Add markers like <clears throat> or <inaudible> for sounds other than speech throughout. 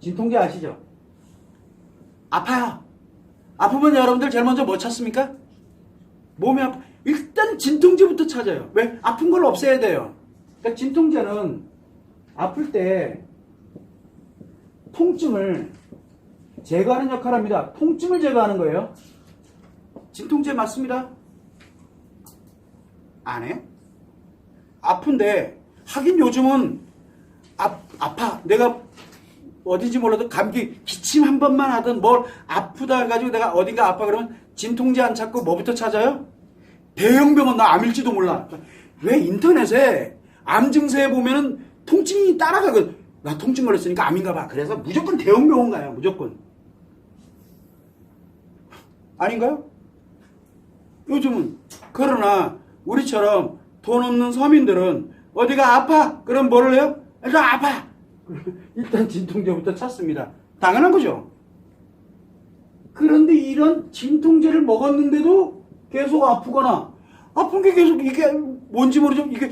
진통제 아시죠? 아파요. 아프면 여러분들 제일 먼저 뭐 찾습니까? 몸이 아파. 일단 진통제부터 찾아요. 왜? 아픈 걸 없애야 돼요. 그러니까 진통제는 아플 때 통증을 제거하는 역할을 합니다. 통증을 제거하는 거예요. 진통제 맞습니다. 안 해요? 아픈데 하긴 요즘은 아, 아파. 내가 어딘지 몰라도 감기 기침 한 번만 하든 뭘 아프다 해가지고 내가 어딘가 아파 그러면 진통제 안 찾고 뭐부터 찾아요? 대형병원 나 암일지도 몰라. 왜 인터넷에 암 증세에 보면은 통증이 따라가거든. 나 통증 걸렸으니까 암인가 봐. 그래서 무조건 대형병원 가요. 무조건. 아닌가요? 요즘은 그러나 우리처럼 돈 없는 서민들은 어디가 아파? 그럼 뭐를 해요? 일단 아파. <laughs> 일단 진통제부터 찾습니다. 당연한 거죠. 그런데 이런 진통제를 먹었는데도 계속 아프거나 아픈 게 계속 이게 뭔지 모르지만 이게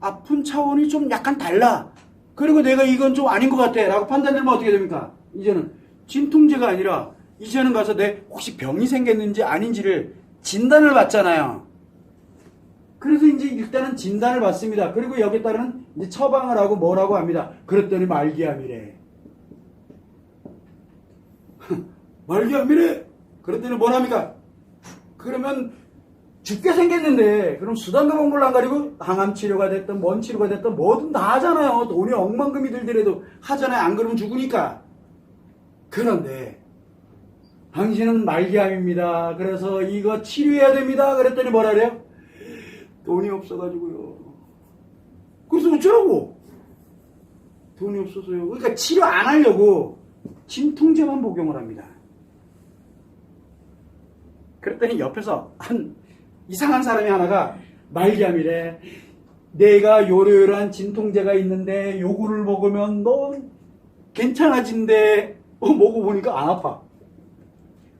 아픈 차원이 좀 약간 달라. 그리고 내가 이건 좀 아닌 것 같아. 라고 판단되면 어떻게 됩니까? 이제는 진통제가 아니라 이제는 가서 내 혹시 병이 생겼는지 아닌지를 진단을 받잖아요. 그래서 이제 일단은 진단을 받습니다. 그리고 여기에 따르는 이제 처방을 하고 뭐라고 합니다. 그랬더니 말기암이래. <laughs> 말기암이래. 그랬더니 뭐랍니까? 그러면 죽게 생겼는데 그럼 수단과 방법을 안 가리고 항암 치료가 됐든 뭔 치료가 됐든 뭐든 다 하잖아요. 돈이 억만금이 들더라도 하잖아요. 안 그러면 죽으니까. 그런데 당신은 말기암입니다. 그래서 이거 치료해야 됩니다. 그랬더니 뭐라 그래요? 돈이 없어가지고요. 그래서 어쩌라고? 돈이 없어서요. 그러니까 치료 안 하려고 진통제만 복용을 합니다. 그랬더니 옆에서 한 이상한 사람이 하나가 말기암이래. 내가 요래요래한 진통제가 있는데 요거를 먹으면 넌 괜찮아진대. 어, 먹어보니까 안 아파.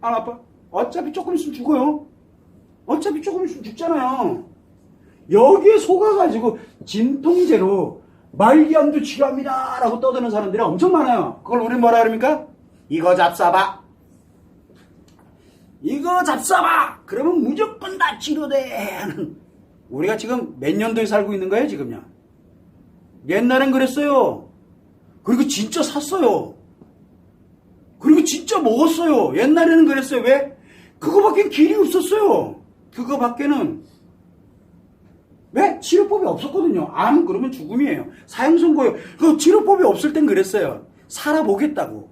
안 아파? 어차피 조금 있으면 죽어요. 어차피 조금 있으면 죽잖아요. 여기에 속아가지고 진통제로 말기암도 치료합니다. 라고 떠드는 사람들이 엄청 많아요. 그걸 우리 뭐라 그럽니까? 이거 잡숴봐. 이거 잡숴봐! 그러면 무조건 다 치료돼! 우리가 지금 몇 년도에 살고 있는 거예요, 지금요? 옛날엔 그랬어요. 그리고 진짜 샀어요. 그리고 진짜 먹었어요. 옛날에는 그랬어요. 왜? 그거밖에 길이 없었어요. 그거밖에는. 왜? 치료법이 없었거든요. 암 그러면 죽음이에요. 사형선고요. 그 치료법이 없을 땐 그랬어요. 살아보겠다고.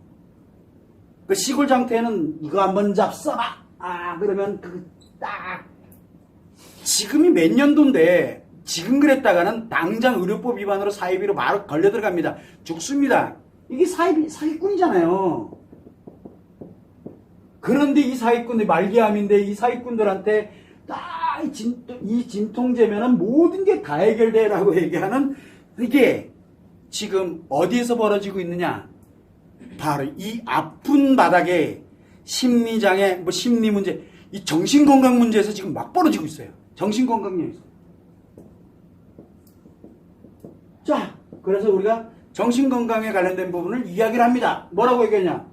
그 시골 장태에는 이거 한번 잡숴봐. 아, 그러면 그, 딱. 지금이 몇 년도인데, 지금 그랬다가는 당장 의료법 위반으로 사이비로 바로 걸려 들어갑니다. 죽습니다. 이게 사이비, 사기꾼이잖아요. 그런데 이 사기꾼들, 말기암인데 이 사기꾼들한테 딱 이 진, 이 진통제면은 모든 게 다 해결돼라고 <laughs> 얘기하는 이게 지금 어디에서 벌어지고 있느냐? 바로 이 아픈 바닥에 심리장애, 뭐 심리 문제, 이 정신건강 문제에서 지금 막 벌어지고 있어요. 정신건강에서. 자, 그래서 우리가 정신건강에 관련된 부분을 이야기를 합니다. 뭐라고 얘기하냐?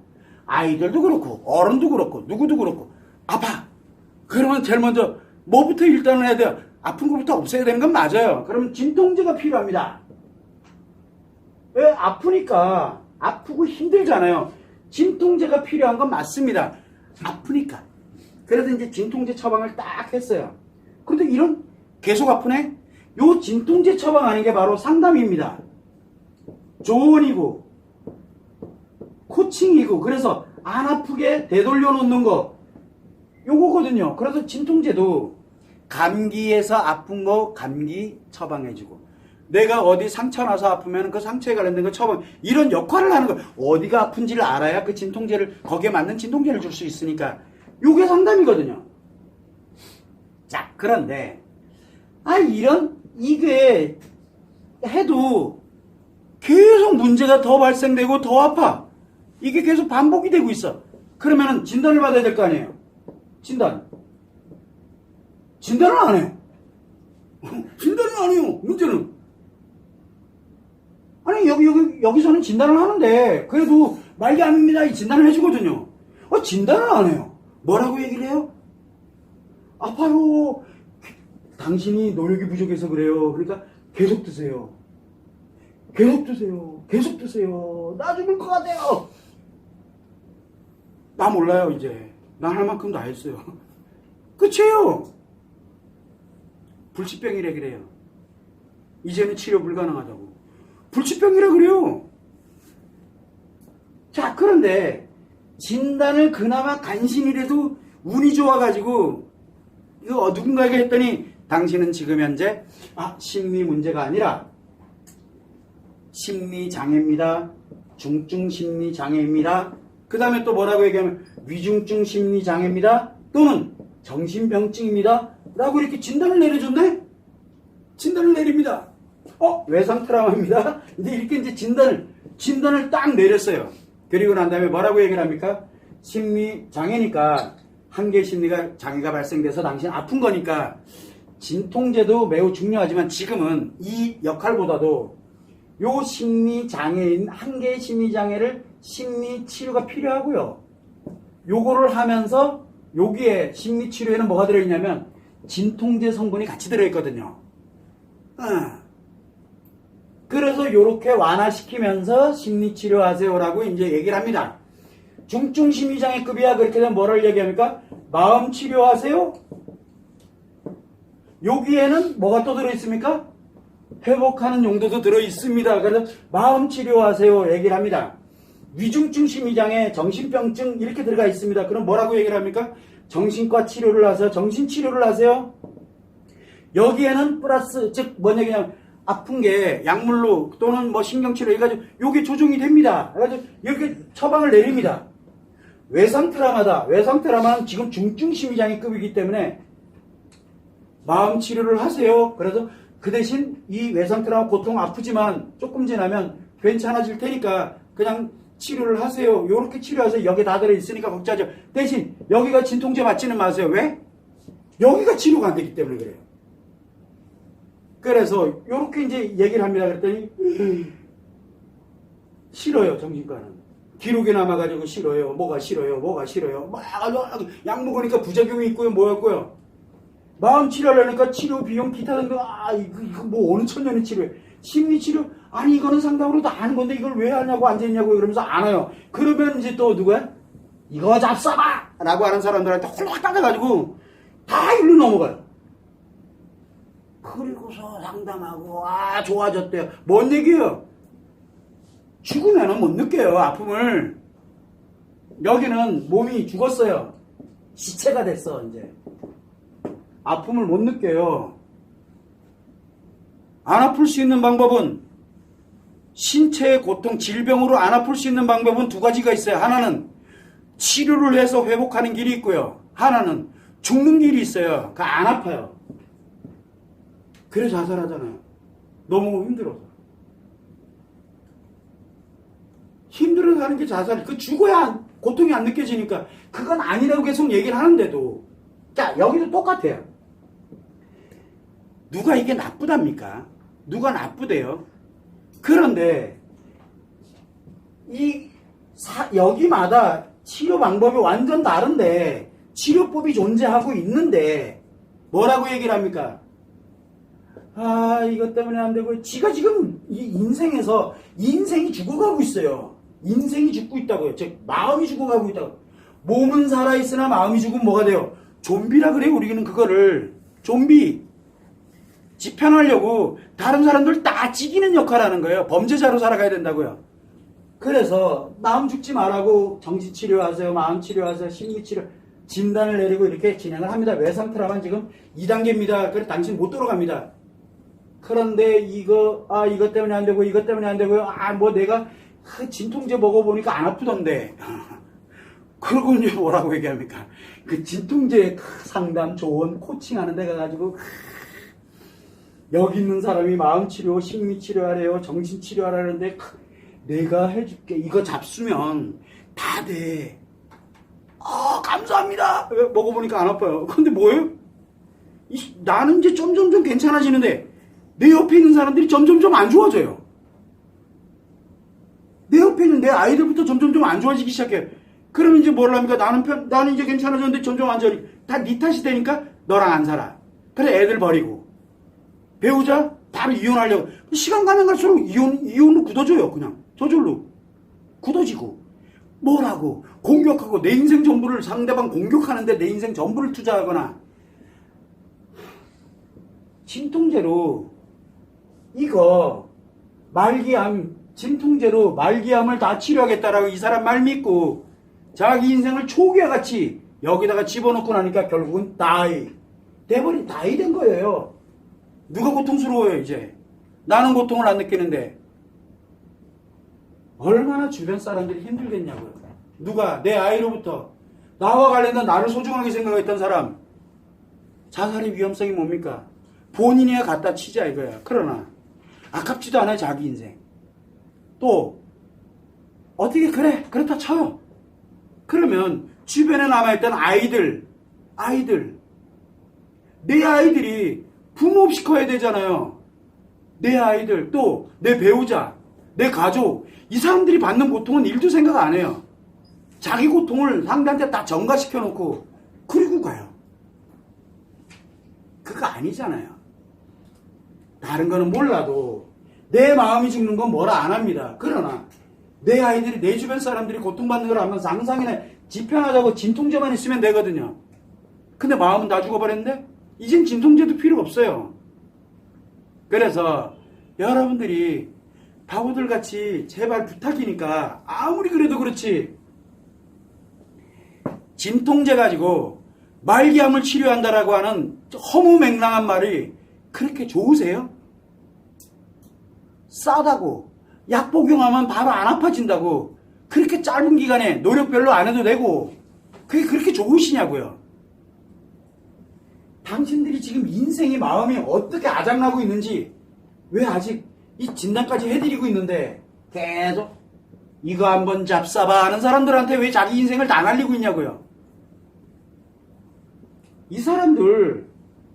아이들도 그렇고, 어른도 그렇고, 누구도 그렇고, 아파. 그러면 제일 먼저 뭐부터 일단은 해야 돼요? 아픈 것부터 없애야 되는 건 맞아요. 그럼 진통제가 필요합니다. 왜? 아프니까. 아프고 힘들잖아요. 진통제가 필요한 건 맞습니다. 아프니까. 그래서 이제 진통제 처방을 딱 했어요. 근데 이런 계속 아프네? 요 진통제 처방하는 게 바로 상담입니다. 조언이고, 코칭이고, 그래서 안 아프게 되돌려 놓는 거. 요거거든요. 그래서 진통제도 감기에서 아픈 거 감기 처방해주고, 내가 어디 상처 나서 아프면 그 상처에 관련된 거 처방, 이런 역할을 하는 거. 어디가 아픈지를 알아야 그 진통제를, 거기에 맞는 진통제를 줄 수 있으니까. 요게 상담이거든요. 자, 그런데, 아, 이런, 이게 해도 계속 문제가 더 발생되고 더 아파. 이게 계속 반복이 되고 있어. 그러면은 진단을 받아야 될 거 아니에요? 진단. 진단을 안 해요. 진단을 안 해요. 문제는. 아니, 여기, 여기, 여기서는 진단을 하는데 그래도 말기 암입니다 이 진단을 해주거든요. 어, 진단을 안 해요. 뭐라고 얘기를 해요? 아파요. 당신이 노력이 부족해서 그래요. 그러니까 계속 드세요. 계속 드세요. 계속 드세요. 나 죽을 것 같아요. 나 몰라요 이제. 난할 만큼 다 했어요. <laughs> 끝이에요. 불치병이래 그래요. 이제는 치료 불가능하다고. 불치병이라 그래요. 자, 그런데 진단을 그나마 간신이라도 운이 좋아가지고 이거 누군가에게 했더니 당신은 지금 현재 아 심리 문제가 아니라 심리 장애입니다. 중증 심리 장애입니다. 그 다음에 또 뭐라고 얘기하면 위중증 심리 장애입니다. 또는 정신병증입니다. 라고 이렇게 진단을 내려줬네? 진단을 내립니다. 어? 외상 트라우마입니다. <laughs> 근데 이렇게 이제 진단을, 진단을 딱 내렸어요. 그리고 난 다음에 뭐라고 얘기를 합니까? 심리 장애니까, 한계 심리가 장애가 발생돼서 당신 아픈 거니까, 진통제도 매우 중요하지만 지금은 이 역할보다도 요 심리 장애인, 한계 심리 장애를 심리 치료가 필요하고요. 요거를 하면서 여기에 심리 치료에는 뭐가 들어있냐면 진통제 성분이 같이 들어있거든요. 어. 그래서 요렇게 완화시키면서 심리 치료하세요라고 이제 얘기를 합니다. 중증 심리장애 급이야 그렇게 되면 뭐를 얘기합니까? 마음 치료하세요? 여기에는 뭐가 또 들어있습니까? 회복하는 용도도 들어있습니다. 그래서 마음 치료하세요 얘기를 합니다. 위중증 심리장애, 정신병증 이렇게 들어가 있습니다. 그럼 뭐라고 얘기를 합니까? 정신과 치료를 하세요. 정신 치료를 하세요. 여기에는 플러스 즉 뭐냐 그냥 아픈 게 약물로 또는 뭐 신경치료 해가지고 요게 조정이 됩니다. 해가지고 이렇게 처방을 내립니다. 외상 트라마다. 외상 트라마는 지금 중증 심리장애급이기 때문에 마음 치료를 하세요. 그래서 그 대신 이 외상 트라마 고통 아프지만 조금 지나면 괜찮아질 테니까 그냥 치료를 하세요. 요렇게 치료하세요. 여기 다 들어있으니까 걱정하죠. 대신 여기가 진통제 맞지는 마세요. 왜? 여기가 치료가 안 되기 때문에 그래요. 그래서 요렇게 이제 얘기를 합니다. 그랬더니 <clears throat> 싫어요. 정신과는. 기록에 남아가지고 싫어요. 뭐가 싫어요. 뭐가 싫어요. 막 약 먹으니까 부작용이 있고요. 뭐였고요. 마음 치료하려니까 치료 비용 기타 등등 아 이거, 이거 뭐 어느 천년의 치료에 심리 치료? 아니 이거는 상담으로 다 아는 건데 이걸 왜 하냐고 앉아있냐고 이러면서 안 와요. 그러면 이제 또 누가 이거 잡숴봐! 라고 하는 사람들한테 홀딱 따져가지고 다 일로 넘어가요. 그리고서 상담하고 아 좋아졌대요. 뭔 얘기예요? 죽으면은 못 느껴요 아픔을. 여기는 몸이 죽었어요. 시체가 됐어 이제. 아픔을 못 느껴요. 안 아플 수 있는 방법은 신체의 고통, 질병으로 안 아플 수 있는 방법은 두 가지가 있어요. 하나는 치료를 해서 회복하는 길이 있고요. 하나는 죽는 길이 있어요. 그 안 아파요. 그래 자살하잖아요. 너무 힘들어서. 힘들어서 하는 게 자살. 그 죽어야 고통이 안 느껴지니까 그건 아니라고 계속 얘기를 하는데도 자 여기도 똑같아요. 누가 이게 나쁘답니까? 누가 나쁘대요? 그런데 이 사, 여기마다 치료 방법이 완전 다른데 치료법이 존재하고 있는데 뭐라고 얘기를 합니까? 아 이것 때문에 안 되고 지가 지금 이 인생에서 인생이 죽어가고 있어요. 인생이 죽고 있다고요. 즉 마음이 죽어가고 있다고. 몸은 살아있으나 마음이 죽으면 뭐가 돼요? 좀비라 그래요. 우리는 그거를 좀비. 지편하려고 다른 사람들 다 찍이는 역할을 하는 거예요. 범죄자로 살아가야 된다고요. 그래서 마음 죽지 말라고 정신치료하세요. 마음치료하세요. 심리치료 진단을 내리고 이렇게 진행을 합니다. 외상 트라만 지금 2단계입니다. 그래 당신 못 들어갑니다. 그런데 이거 아 이것 때문에 안 되고 이것 때문에 안 되고요. 아 뭐 내가 그 진통제 먹어보니까 안 아프던데. <laughs> 그러고 이제 뭐라고 얘기합니까? 그 진통제 상담 좋은 코칭하는 데 가가지고 여기 있는 사람이 마음치료, 심리치료하래요, 정신치료하라는데 내가 해줄게. 이거 잡수면 다 돼. 아 감사합니다. 먹어보니까 안 아파요. 근데 뭐예요? 이, 나는 이제 점점점 괜찮아지는데 내 옆에 있는 사람들이 점점점 안 좋아져요. 옆에 있는 내 아이들부터 점점 좀안 좋아지기 시작해. 그러면 이제 뭘 합니까? 나는 편, 나는 이제 괜찮아졌는데 점점 안 좋아지. 다네 탓이 되니까 너랑 안 살아. 그래 애들 버리고. 배우자 바로 이혼하려고. 시간 가면 갈수록 이혼, 이혼로 굳어져요. 그냥. 저절로. 굳어지고. 뭐라고? 공격하고 내 인생 전부를 상대방 공격하는데 내 인생 전부를 투자하거나. 진통제로 이거 말기암 진통제로 말기암을 다 치료하겠다라고 이 사람 말 믿고 자기 인생을 초기와 같이 여기다가 집어넣고 나니까 결국은 다이 돼버린 다이 된 거예요. 누가 고통스러워요 이제 나는 고통을 안 느끼는데 얼마나 주변 사람들이 힘들겠냐고요. 누가 내 아이로부터 나와 관련된 나를 소중하게 생각했던 사람 자살의 위험성이 뭡니까? 본인이야 갖다 치자 이거야. 그러나 아깝지도 않아요 자기 인생. 또 어떻게 그래 그렇다 쳐요. 그러면 주변에 남아있던 아이들 아이들 내 아이들이 부모 없이 커야 되잖아요. 내 아이들 또 내 배우자 내 가족 이 사람들이 받는 고통은 일도 생각 안 해요. 자기 고통을 상대한테 다 전가시켜 놓고 그리고 가요. 그거 아니잖아요. 다른 거는 몰라도 내 마음이 죽는 건 뭐라 안 합니다. 그러나 내 아이들이 내 주변 사람들이 고통받는 걸 하면 상상이나 지편하자고 진통제만 있으면 되거든요. 근데 마음은 다 죽어버렸는데 이젠 진통제도 필요 없어요. 그래서 여러분들이 바보들 같이 제발 부탁이니까 아무리 그래도 그렇지 진통제 가지고 말기암을 치료한다라고 하는 허무맹랑한 말이 그렇게 좋으세요? 싸다고 약 복용하면 바로 안 아파진다고 그렇게 짧은 기간에 노력 별로 안 해도 되고 그게 그렇게 좋으시냐고요? 당신들이 지금 인생의 마음이 어떻게 아작나고 있는지 왜 아직 이 진단까지 해드리고 있는데 계속 이거 한번 잡사봐 하는 사람들한테 왜 자기 인생을 다 날리고 있냐고요? 이 사람들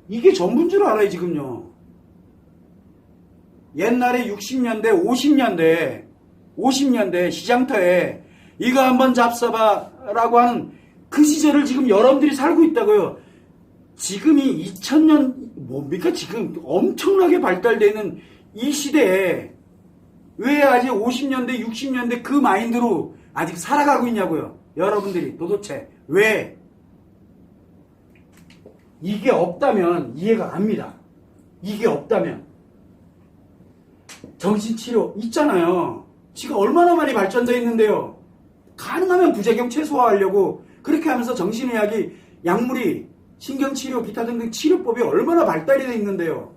이게 전부인 줄 알아요 지금요. 옛날에 60년대, 50년대, 50년대 시장터에 이거 한번 잡숴봐라고 하는 그 시절을 지금 여러분들이 살고 있다고요. 지금이 2000년 뭡니까 지금 엄청나게 발달되는 이 시대에 왜 아직 50년대, 60년대 그 마인드로 아직 살아가고 있냐고요. 여러분들이 도대체 왜? 이게 없다면 이해가 갑니다. 이게 없다면 정신치료 있잖아요. 지금 얼마나 많이 발전되어 있는데요. 가능하면 부작용 최소화하려고 그렇게 하면서 정신의학이 약물이 신경치료 기타 등등 치료법이 얼마나 발달이 되어 있는데요.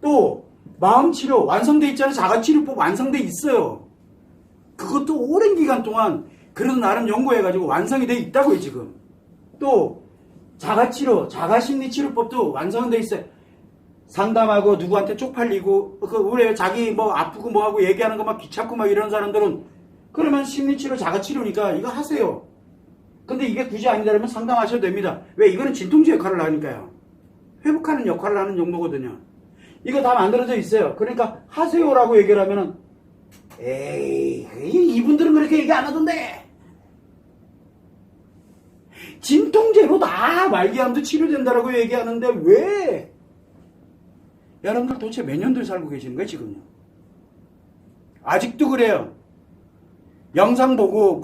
또 마음치료 완성돼 있잖아요. 자가치료법 완성돼 있어요. 그것도 오랜 기간 동안 그래도 나름 연구해가지고 완성이 돼 있다고요 지금. 또 자가치료, 자가심리치료법도 완성돼 있어요. 상담하고 누구한테 쪽팔리고 그 우리 자기 뭐 아프고 뭐하고 얘기하는 거 막 귀찮고 막 이런 사람들은 그러면 심리치료, 자가치료니까 이거 하세요. 근데 이게 굳이 아니다면 상담하셔도 됩니다. 왜 이거는 진통제 역할을 하니까요. 회복하는 역할을 하는 정도거든요. 이거 다 만들어져 있어요. 그러니까 하세요라고 얘기를 하면은 에이 이분들은 그렇게 얘기 안 하던데 진통제로 다 말기암도 치료된다라고 얘기하는데 왜 여러분들 도대체 몇 년들 살고 계시는 거예요 지금요 아직도 그래요 영상 보고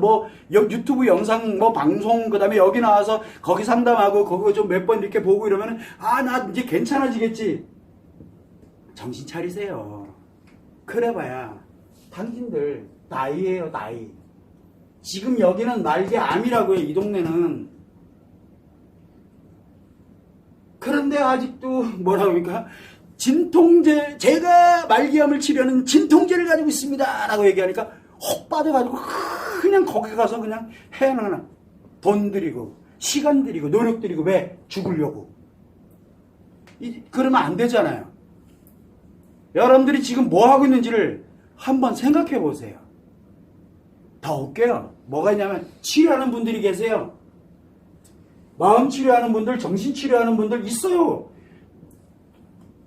뭐 유튜브 영상 뭐 방송 그다음에 여기 나와서 거기 상담하고 거기 좀몇 번 이렇게 보고 이러면은 아 나 이제 괜찮아지겠지. 정신 차리세요. 그래봐야 당신들 나이에요 나이. 지금 여기는 날개 암이라고요 이 동네는. 그런데 아직도 뭐라 그러니까? 진통제 제가 말기암을 치료하는 진통제를 가지고 있습니다 라고 얘기하니까 혹 빠져가지고 그냥 거기 가서 그냥 해나 돈 들이고 시간 들이고 노력 들이고 왜 죽으려고. 이, 그러면 안 되잖아요. 여러분들이 지금 뭐 하고 있는지를 한번 생각해 보세요. 더 웃겨요. 뭐가 있냐면 치료하는 분들이 계세요. 마음 치료하는 분들 정신 치료하는 분들 있어요.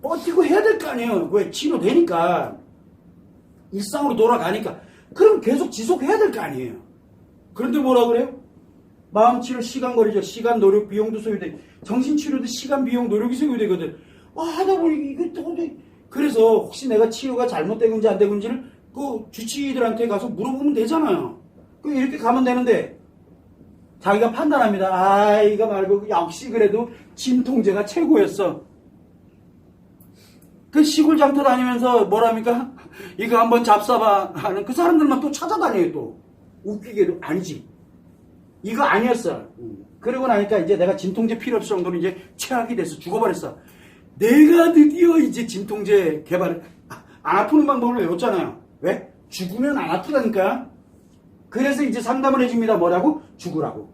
버티고 해야 될 거 아니에요. 왜 치료되니까. 일상으로 돌아가니까 그럼 계속 지속해야 될 거 아니에요. 그런데 뭐라 그래요? 마음 치료 시간 걸리죠. 시간, 노력, 비용도 소요돼. 정신 치료도 시간, 비용, 노력이 소요되거든. 아, 하다 보니 이게 도저히 그래서 혹시 내가 치료가 잘못되는지 안 되는지를 그 주치의들한테 가서 물어보면 되잖아요. 그 이렇게 가면 되는데 자기가 판단합니다. 아, 이거 말고 역시 그래도 진통제가 최고였어. 그 시골 장터 다니면서 뭐랍니까? 이거 한번 잡숴봐 하는 그 사람들만 또 찾아다녀요 또. 웃기게도 아니지. 이거 아니었어. 그러고 나니까 이제 내가 진통제 필요 없을 정도로 이제 최악이 돼서 죽어버렸어. 내가 드디어 이제 진통제 개발을 아, 안 아프는 방법을 외웠잖아요. 왜? 죽으면 안 아프다니까. 그래서 이제 상담을 해줍니다. 뭐라고? 죽으라고.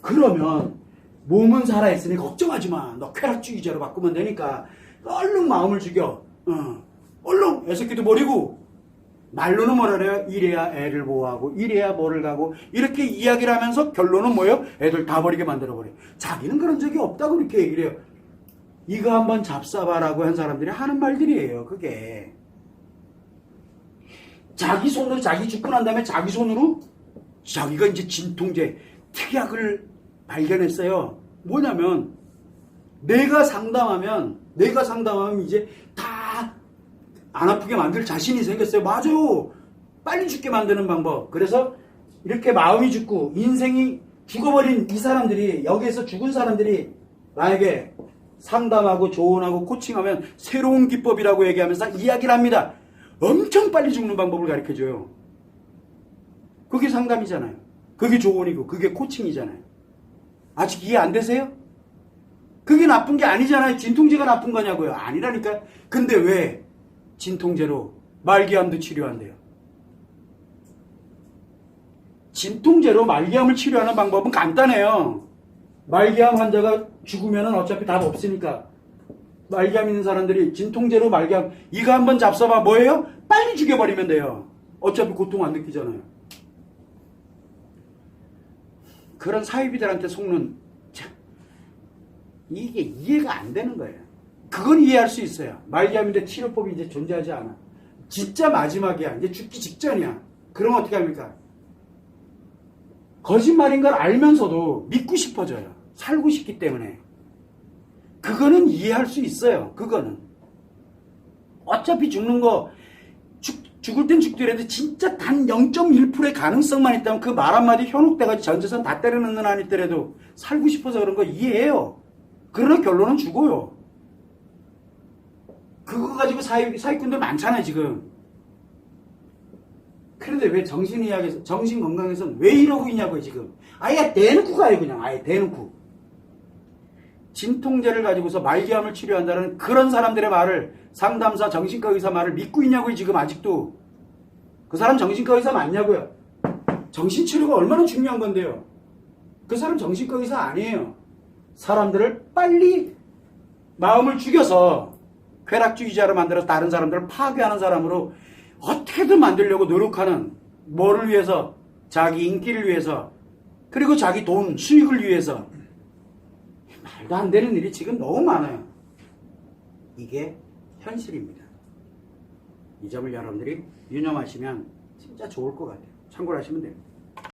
그러면 몸은 살아있으니 걱정하지 마. 너 쾌락주의자로 바꾸면 되니까 얼른 마음을 죽여. 어. 얼른 애새끼도 버리고 말로는 뭐라 그래요? 이래야 애를 보호하고 이래야 뭐를 가고 이렇게 이야기를 하면서 결론은 뭐예요? 애들 다 버리게 만들어버려. 자기는 그런 적이 없다고 이렇게 얘기를 해요. 이거 한번 잡숴봐라고 한 사람들이 하는 말들이에요. 그게. 자기 손으로 자기 죽고 난 다음에 자기 손으로 자기가 이제 진통제 특약을 발견했어요. 뭐냐면 내가 상담하면 내가 상담하면 이제 다 안 아프게 만들 자신이 생겼어요. 맞아요. 빨리 죽게 만드는 방법. 그래서 이렇게 마음이 죽고 인생이 죽어버린 이 사람들이 여기에서 죽은 사람들이 나에게 상담하고 조언하고 코칭하면 새로운 기법이라고 얘기하면서 이야기를 합니다. 엄청 빨리 죽는 방법을 가르쳐 줘요. 그게 상담이잖아요. 그게 조언이고 그게 코칭이잖아요. 아직 이해 안 되세요? 그게 나쁜 게 아니잖아요. 진통제가 나쁜 거냐고요. 아니라니까. 근데 왜 진통제로 말기암도 치료한대요? 진통제로 말기암을 치료하는 방법은 간단해요. 말기암 환자가 죽으면 어차피 답 없으니까 말기암 있는 사람들이 진통제로 말기암 이거 한번 잡숴봐 뭐예요? 빨리 죽여버리면 돼요. 어차피 고통 안 느끼잖아요. 그런 사이비들한테 속는 참, 이게 이해가 안 되는 거예요. 그건 이해할 수 있어요. 말기암인데 치료법이 이제 존재하지 않아. 진짜 마지막이야. 이제 죽기 직전이야. 그럼 어떻게 합니까? 거짓말인 걸 알면서도 믿고 싶어져요. 살고 싶기 때문에. 그거는 이해할 수 있어요. 그거는. 어차피 죽는 거, 죽, 죽을 땐 죽더라도 진짜 단 0.1%의 가능성만 있다면 그 말 한마디 현혹돼가지고 전재산 다 때려넣는 한 있더라도 살고 싶어서 그런 거 이해해요. 그러나 결론은 죽어요. 그거 가지고 사회, 사기꾼들 많잖아요, 지금. 그런데 왜 정신의학에서, 정신건강에서는 왜 이러고 있냐고요, 지금. 아예 대놓고 가요, 그냥. 아예 대놓고. 진통제를 가지고서 말기암을 치료한다는 그런 사람들의 말을 상담사, 정신과 의사 말을 믿고 있냐고요, 지금 아직도. 그 사람 정신과 의사 맞냐고요. 정신치료가 얼마나 중요한 건데요. 그 사람 정신과 의사 아니에요. 사람들을 빨리 마음을 죽여서 쾌락주의자로 만들어서 다른 사람들을 파괴하는 사람으로 어떻게든 만들려고 노력하는 뭐를 위해서 자기 인기를 위해서 그리고 자기 돈 수익을 위해서 말도 안 되는 일이 지금 너무 많아요. 이게 현실입니다. 이 점을 여러분들이 유념하시면 진짜 좋을 것 같아요. 참고를 하시면 됩니다.